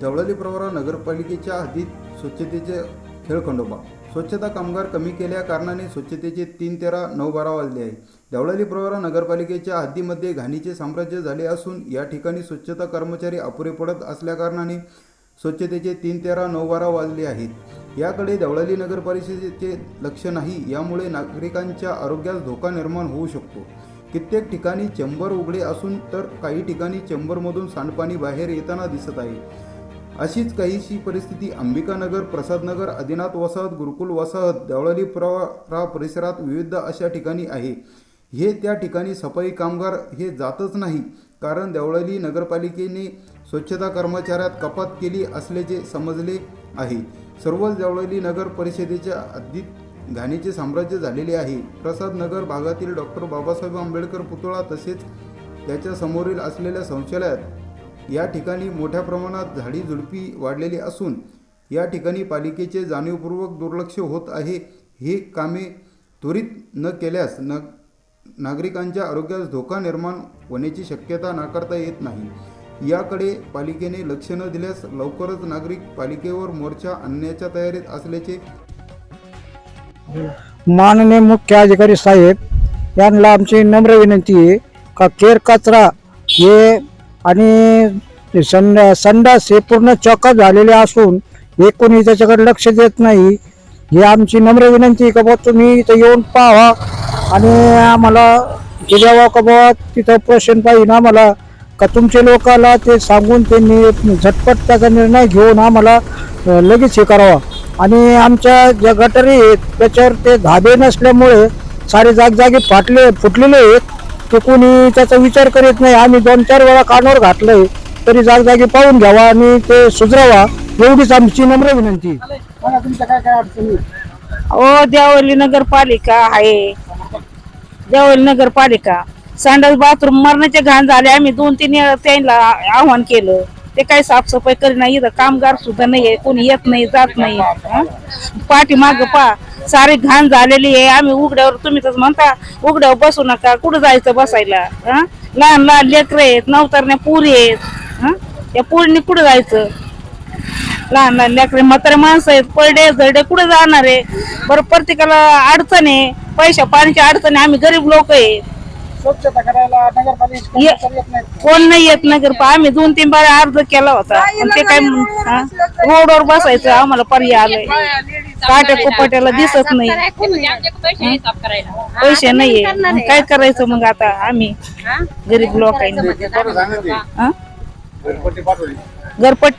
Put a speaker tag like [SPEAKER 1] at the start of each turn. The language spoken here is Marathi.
[SPEAKER 1] जवळली प्रवरा नगरपालिकेच्या हद्दीत स्वच्छतेचे खेळखंडोबा स्वच्छता कामगार कमी केल्या कारणाने स्वच्छतेचे तीन तेरा नऊ बारा वाजले आहे. देवळाली प्रवरा नगरपालिकेच्या हद्दीमध्ये घाणीचे साम्राज्य झाले असून या ठिकाणी स्वच्छता कर्मचारी अपुरे पडत असल्याकारणाने स्वच्छतेचे तीन तेरा नऊ बारा वाजले आहेत. याकडे देवळाली नगर परिषदेचे लक्ष नाही यामुळे नागरिकांच्या आरोग्यास धोका निर्माण होऊ शकतो. कित्येक ठिकाणी चेंबर उघडे असून तर काही ठिकाणी चेंबरमधून सांडपाणी बाहेर येताना दिसत आहे. अशीच काहीशी परिस्थिती अंबिकानगर प्रसादनगर आदिनाथ वसाहत गुरुकुल वसाहत देवळाली प्रवारा परिसरात विविध अशा ठिकाणी आहे. हे त्या ठिकाणी सफाई कामगार हे जातच नाही कारण देवळाली नगरपालिकेने स्वच्छता कर्मचाऱ्यात कपात केली असल्याचे समजले आहे. सर्वच देवळाली नगर परिषदेच्या हद्दीत घाणीचे साम्राज्य झालेले आहे. प्रसादनगर भागातील डॉक्टर बाबासाहेब आंबेडकर पुतळा तसेच त्याच्या समोरील असलेल्या शौचालयात या ठिकाणी मोठ्या प्रमाणात झाडी झुडपी वाढलेली असून या ठिकाणी पालिकेचे जाणीवपूर्वक दुर्लक्ष होत आहे. ही कामे त्वरित न केल्यास न नागरिकांच्या आरोग्यास धोका निर्माण होण्याची शक्यता नाकारता येत नाही. याकडे पालिकेने लक्ष न दिल्यास लवकरच नागरिक पालिकेवर मोर्चा आणण्याच्या तयारीत असल्याचे
[SPEAKER 2] माननीय मुख्य अधिकारी साहेब यांना आमची नम्र विनंती आहे का केर कचरा हे आणि संड संडास हे पूर्ण चॉकअप झालेले असून हे कोणी त्याच्याकडे लक्ष देत नाही. ही आमची नम्र विनंती का बुवा तुम्ही इथं येऊन पाहा आणि आम्हाला हे द्यावा का बुवा तिथं पोषण पाहिजे आम्हाला. का तुमच्या लोकाला ते सांगून त्यांनी झटपट त्याचा निर्णय घेऊन आम्हाला लगेच हे करावा. आणि आमच्या ज्या गटारी आहेत त्याच्यावर ते धाबे नसल्यामुळे सारे जागजागी फाटले फुटलेले आहेत. ते कोणी त्याचा विचार करीत नाही. आम्ही दोन चार वेळा कानावर घातलंय. तरी जागजागी पाहून घ्यावा आणि ते सुधरावा. एवढीच आमची नम्र विनंती.
[SPEAKER 3] ओ देवली नगरपालिका आहे. देवली नगरपालिका. संडास बाथरूम मरणाचे घाण झाले. आम्ही दोन तीन वेळा त्यांना आव्हान केलं. ते काही साफसफाई करीना इथं कामगार सुद्धा नाहीये. कोणी येत नाही जात नाही? पाठीमाग पा सारी घाण झालेली आहे. आम्ही उघड्यावर तुम्ही तर म्हणता उघड्यावर बसू नका. कुठं जायचं बसायला? हं? लहान लहान लेकर आहेत नवतरण्या पुरी आहेत. हा? या पुरीने कुठं जायचं? लहान लहान लेकरे म्हातारे माणसं आहेत. परडे झरडे कुठे जाणार आहे? बरं प्रत्येकाला अडचण आहे. पैशा पाण्याची अडचण आहे. आम्ही गरीब लोक आहे.
[SPEAKER 2] स्वच्छता करायला नगरपालिका
[SPEAKER 3] ये-
[SPEAKER 2] कर्मचारी येत नाहीत
[SPEAKER 3] कोण नाही येत नगर आम्ही दोन तीन बार अर्ज केला होता. पण ते काय हा? रोडवर बसायचं आम्हाला पर्याय आलाय काट्या कुपाट्याला दिसत नाही. पैसे नाहीये. मग काय करायचं मग आता आम्ही? गरीब लोकांनी. हा? घरपट्टी